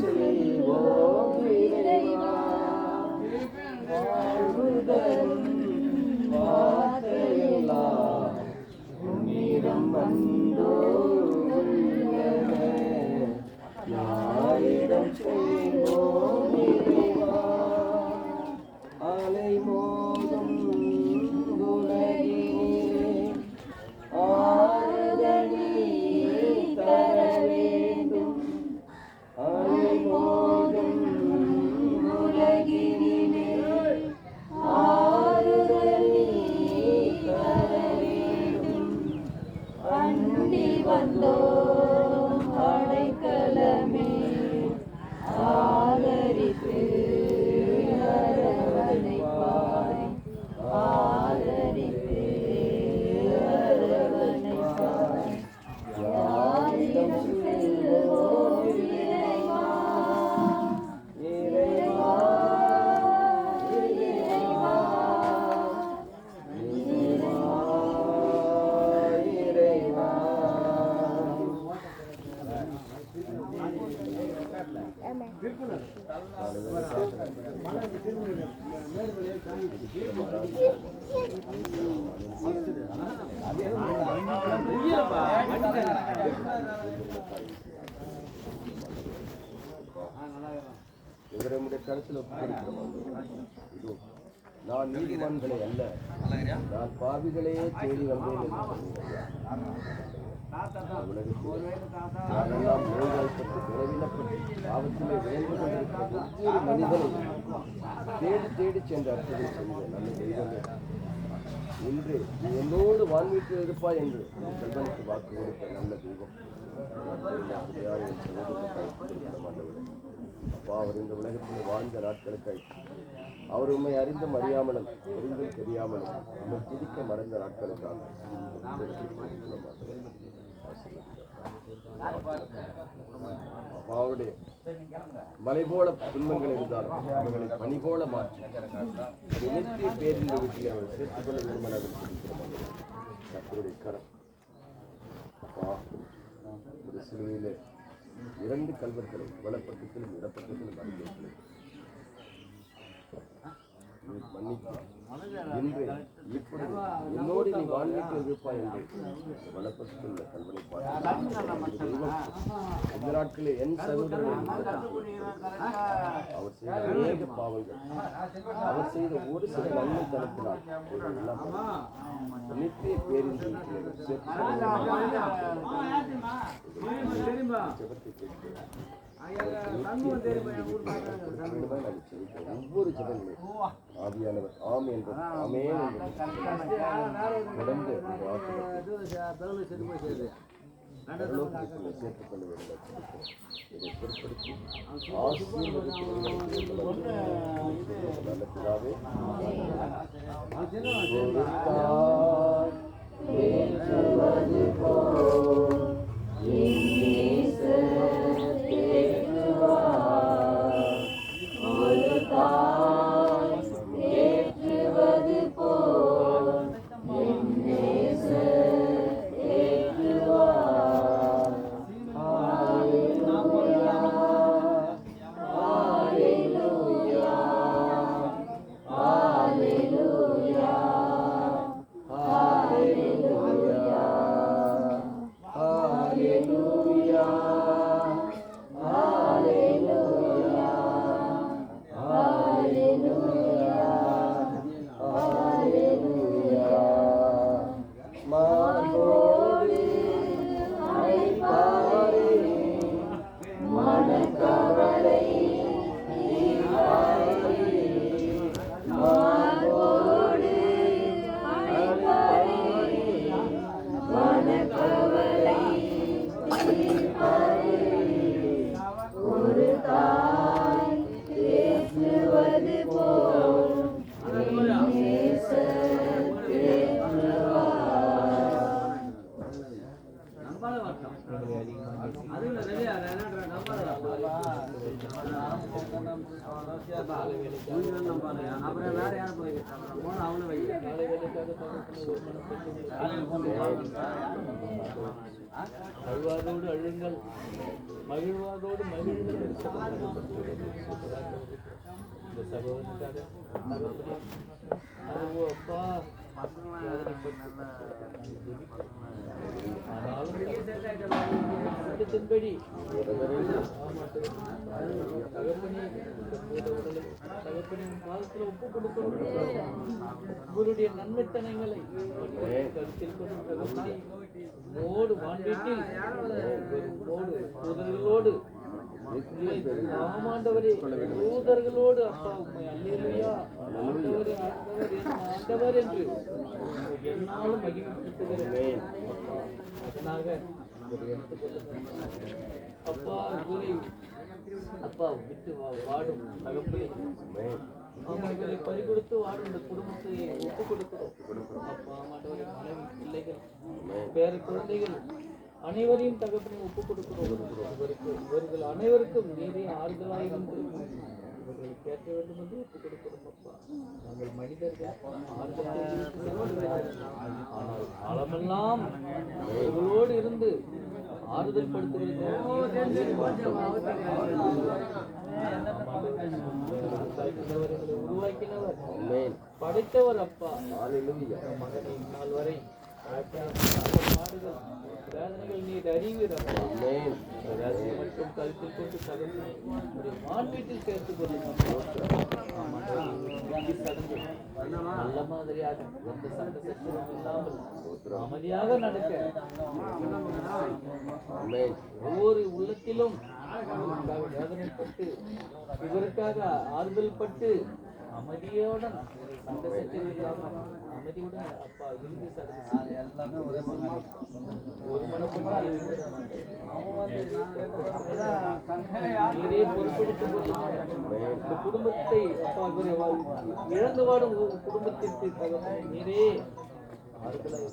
Suy. இவரை கருத்தில் நான் நீதிமான்களை அல்ல. நான் பாவிகளையே தேடி வந்தேன் யாரெல்லாம் நோய்வாய்ப்பட்டு விளைவிடப்பட்டு பாவத்திலே விளைந்து கொண்டிருக்கிற ஒவ்வொரு மனிதனும் தேடி தேடி சென்று அர்த்தத்தை சொல்லுங்கள் நல்ல தெய்வமே. இன்று நீ என்னோடு வான்வீட்டில் இருப்பாய் என்று செல்வனுக்கு வாக்கு கொடுத்த நல்ல தெய்வம். அப்பா அவர் இந்த உலகத்தில் வாழ்ந்த நாட்களுக்காய் அவர் உண்மை அறிந்தும் அறியாமலும் தெரிந்தும் தெரியாமலும் உண்மை துதிக்க மறந்த நாட்களுக்காக அப்பாவுடைய மலை போல துன்பங்கள் இருந்தாலும் அவர்களை பணி போல மாற்றி. நினைத்து பேரில் வீட்டில் அவர் சேர்த்துக் கொள்ள விரும்பினார்கள் கத்தருடைய கரம். அப்பா ஒரு சிலுவையில் இரண்டு கல்வர்களும் வலப்பக்கத்திலும் இடப்பக்கத்திலும் அறிஞர்களை மன்னித்து இன்று இப்பொழுது என்னோடு நீ வாழ்விட்டு இருப்பாய் என்று உள்ள கல்வனை பார்த்து தெய்வம் இந்த நாட்களில் என் சகோதரன் அவர் செய்த அநேக பாவங்கள். அவர் செய்த ஒரு சில நன்மை தனத்தினால் இவர்கள் எல்லாம் நித்திய பேரின்றி ஜபத்தை கேட்கிறேன் ஒவ்வொரு ஜபங்களும் ஆவியானவர் ஆம் என்பது ஆமே தொடர்ந்து சேர்த்துக் கொள்ள வேண்டும் இதை அழுவாதோடு அழுங்கள் மகிழ்வாதோடு மகிழ்ந்து இந்த சகோதரனுக்காக அதுவோ அப்பா ஆனாலும் சட்டத்தின்படி தகப்பனின் பாதத்தில் ஒப்பு கொடுக்கணும் நன்மைத்தனங்களை கருத்தில் கொள்ளும் வாண்டிட்டில் மோடு தூதர்களோடு அப்பா உண்மை அப்பா அப்பா விட்டு வா- வாடும் தகப்பனே. அவர்களை பறிகொடுத்து வாடும் இந்த குடும்பத்தை ஒப்பு கொடுக்கிறோம். அப்பா மாட்டவரை மனைவி பிள்ளைகள் பேர குழந்தைகள் அனைவரையும் தகப்பனை ஒப்பு கொடுக்கிறோம். இவருக்கு இவர்கள் அனைவருக்கும் நீரே ஆறுதலாய் இருந்து இவர்களை கேட்க வேண்டும் என்று ஒப்பு கொடுக்கிறோம் அப்பா நாங்கள் மனிதர்கள். ஆனால் காலமெல்லாம் இவர்களோடு இருந்து ஆறுதல் படுத்துகிறது உருவாக்கினவர். படைத்தவர் அப்பா. மகனை நாள் வரை வேதனைகள் நீர் அறிவீரம் மற்றும் கருத்தில் கொண்டு தகுந்த மாண்பீட்டில் சேர்த்துக் நல்ல மாதிரியாக எந்த இல்லாமல் அமைதியாக நடக்க ஒவ்வொரு உள்ளத்திலும் வேதனைப்பட்டு இவருக்காக ஆறுதல் பட்டு அமைதியோட சண்டை ஒரு மனப்பா குடும்பத்தை இழந்து வாடும் குடும்பத்திற்கு நீரே ஆறுதலாய்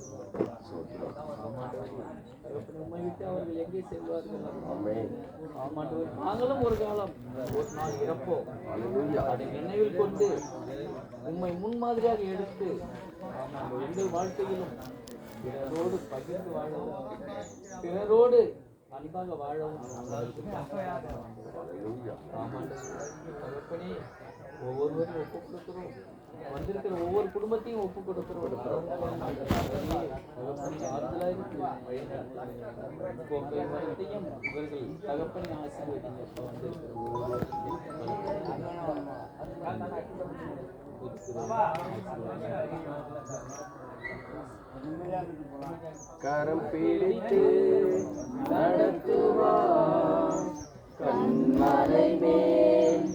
விட்டு அவர்கள் எங்கே செல்வார்கள் ஆமாண்டவர் நாங்களும் ஒரு காலம் ஒரு நாள் இறப்போம். அதை நினைவில் கொண்டு உண்மை முன்மாதிரியாக எடுத்து எங்கள் வாழ்க்கையிலும் பிறரோடு பகிர்ந்து வாழவும் பிறரோடு அன்பாக வாழவும் நாங்கள் ஆமாண்டவர் ஒவ்வொருவரும் ஒப்பு கொடுக்கிறோம். வந்திருக்கிற ஒவ்வொரு குடும்பத்தையும் ஒப்பு கொடுக்கிறோம். இவர்களையும் இவர்கள் தகப்பனை ஆசீர்வதிங்க இப்போ நடத்துவா கண்மறை மேல்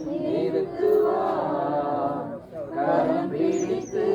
மரம் பிடித்து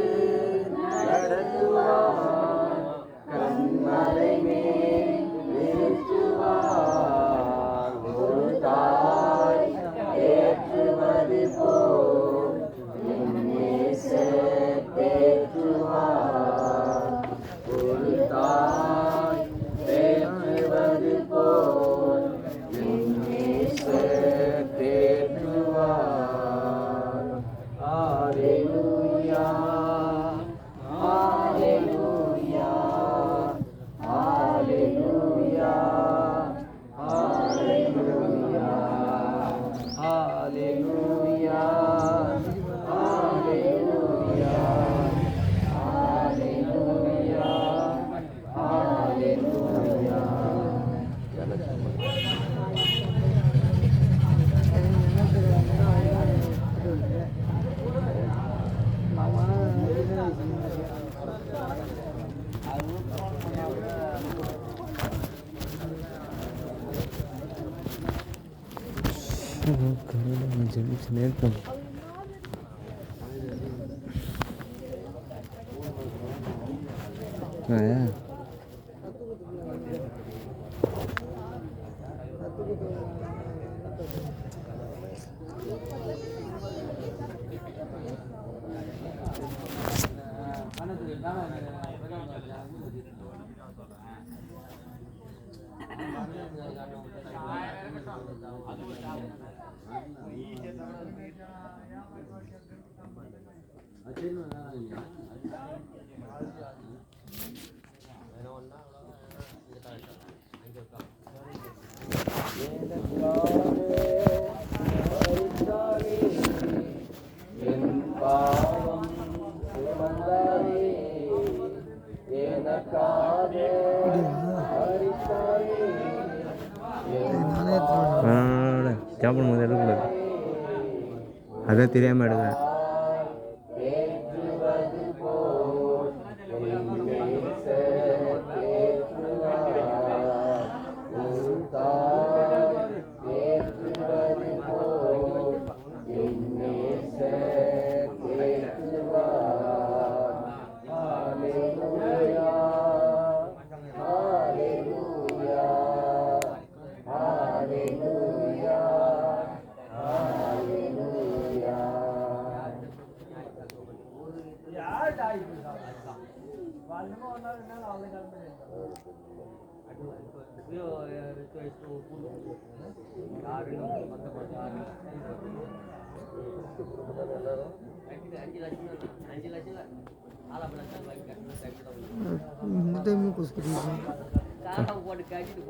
Ama kameramayacağım için yapmadım. Ha ya. Thank you. என் சாப்பிடும் போது எடுக்கக்கூடாது அதான் தெரியாமல் எடுக்கிறேன் இந்த டைமும் குஸ்குறீங்க காலை போட்டு கட்டிட்டு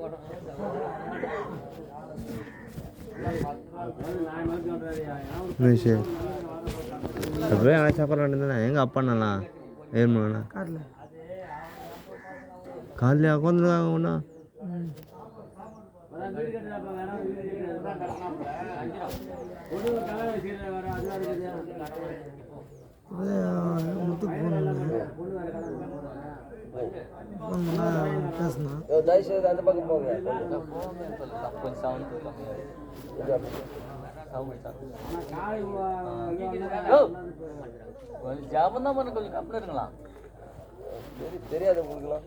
அப்படியே எங்கள் அப்பா நல்லா காரில் காலையில் உட்காந்துருக்காங்க ஒன்றா முத்துக்கு ஃபோன் ஃபோன் பண்ணால் பேசினா. தயவுசெய்து அந்த பக்கம் போங்க. ஜாபம் தான் பண்ண கொஞ்சம் கப்பல் இருங்களா சரி தெரியாது உங்களுக்குலாம்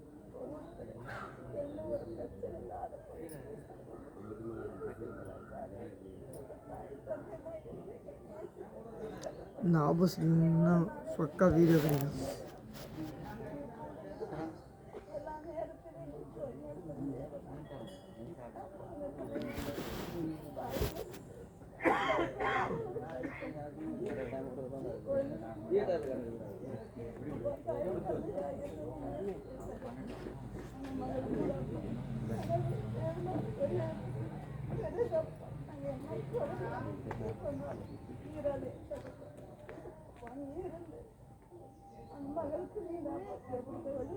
இந்த ஆப்போசிட்னா பக்கா வீடியோ கிடைக்கும் இந்த நோய்கள் நான் தகப்பனே எந்த யாருக்கும் வராதபடி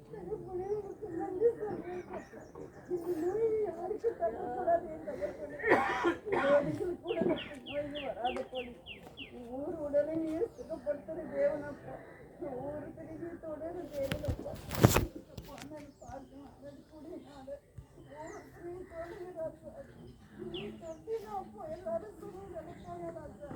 ஊர் உடலை சுகப்படுத்துற தேவனப்பா ஊர் திரும்பி தொடர தேவனப்பா அப்பா, நான் பார்க்கணும் அதன் கூட நான் ஊர் திரும்பி தொடர்கிறார் நீ தொட்டினா அப்போ ராஜா